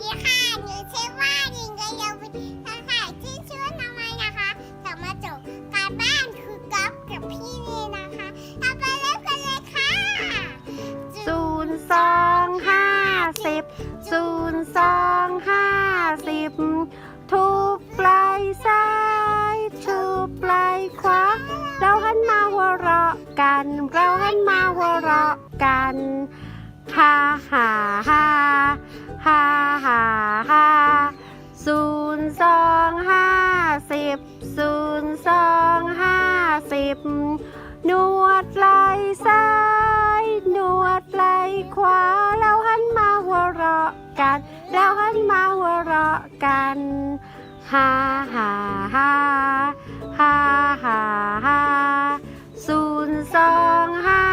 ดีค่ะหนูชื่อว่าหญิงกยาวิทย์ทางสายชื่อชื่อน้องไม้นะคะจะมาจบการบ้านคือก๊อฟกับพี่นี่นะคะเราไปเล่นกันเลยค่ะศูนย์สองห้าสิบศูนย์สองห้าสิบทุบปลายซ้ายทุบปลายขวาเราหันมาหัวเราะกัน เราหันมาหัวเราะกันฮาฮ่าฮ่าฮ่าาเราหันมาหัวเราะกันเราหันมาหัวเราะกันฮ่าฮ่าฮ่าฮ่าฮ่าฮ่าศูนย์สองห้า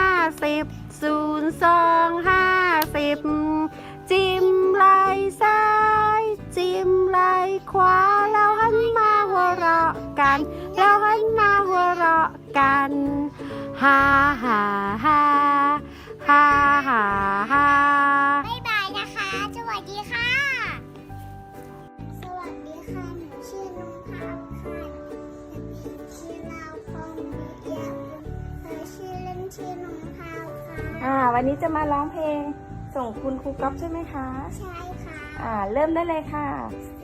สิบศูนย์สองห้าสิบจิ้มไหลซ้าย จิ้มไหลขวาเราหันมาหัวเราะกันเราหันมาหัวเราะกันฮ่าฮ่าฮ่าฮ่า ดีค่ะ สวัสดีค่ะ หนูชื่อน้องพาวค่ะชื่อเราพงวิทยาเธอชื่อเล่นชื่อน้องพาวค่ะอ่า วันนี้จะมาร้องเพลงส่งคุณครูก๊อฟใช่ไหมคะ ใช่ค่ะ อ่า เริ่มได้เลยค่ะ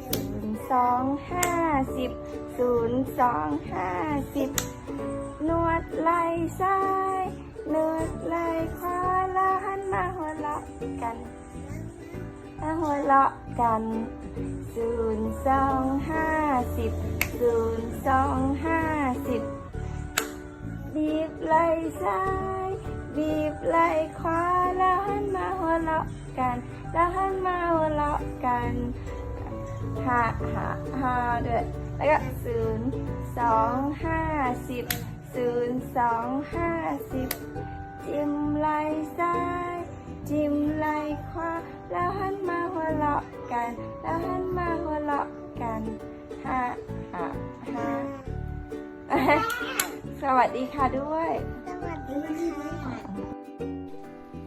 ศูนย์สองห้าสิบศูนย์สองห้าสิบนวดไหล่ซ้ายนวดไหล่ หัวเราะกันศูนย์สองห้าสิบศูนย์สองห้าสิบบีบไหล่ซ้าย บีบไหล่ขวาแล้วหันมาหัวเราะกัน แล้วหันมาหัวเราะกันหาหาหาด้วยแล้วก็ศูนย์สองห้าสิบศูนย์สองห้าสิบจิ้มไหล่ซ้าย จิ้ม กัน แล้วหันมาหัวเราะกันห้าห้าห้าสวัสดีค่ะด้วย สวัสดีค่ะ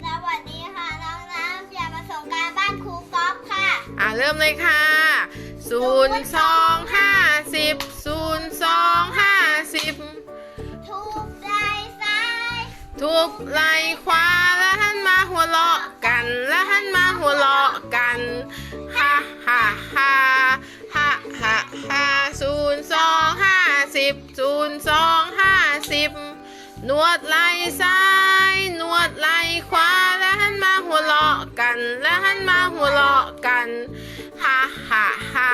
สวัสดีค่ะ น้องน้ำอย่ามาส่งการบ้านครูก๊อฟค่ะ อะเริ่มเลยค่ะศูนย์สองห้าสิบศูนย์สองห้าสิบทุบไหล่ซ้าย ทุบไหล่ขวาแล้วหันมาหัวเราะกัน แล้วหันมาหัวเราะ สองห้าสิบนวดไหลซ้าย นวดไหลขวาแล้วหันมาหัวเราะกัน แล้วหันมาหัวเราะกันฮ่าฮ่าฮ่า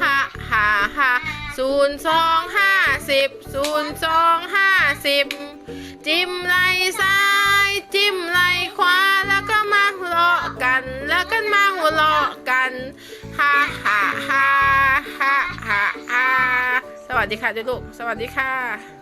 ฮ่าฮ่าฮ่าศูนย์สองห้าสิบศูนย์สองห้าสิบจิ้มไหลซ้าย จิ้มไหลขวาแล้วก็มาหัวเราะกัน แล้วก็มาหัวเราะกันฮ่าฮ่าฮ่า วัสดีค่ะเจ้าลูก สวัสดีค่ะ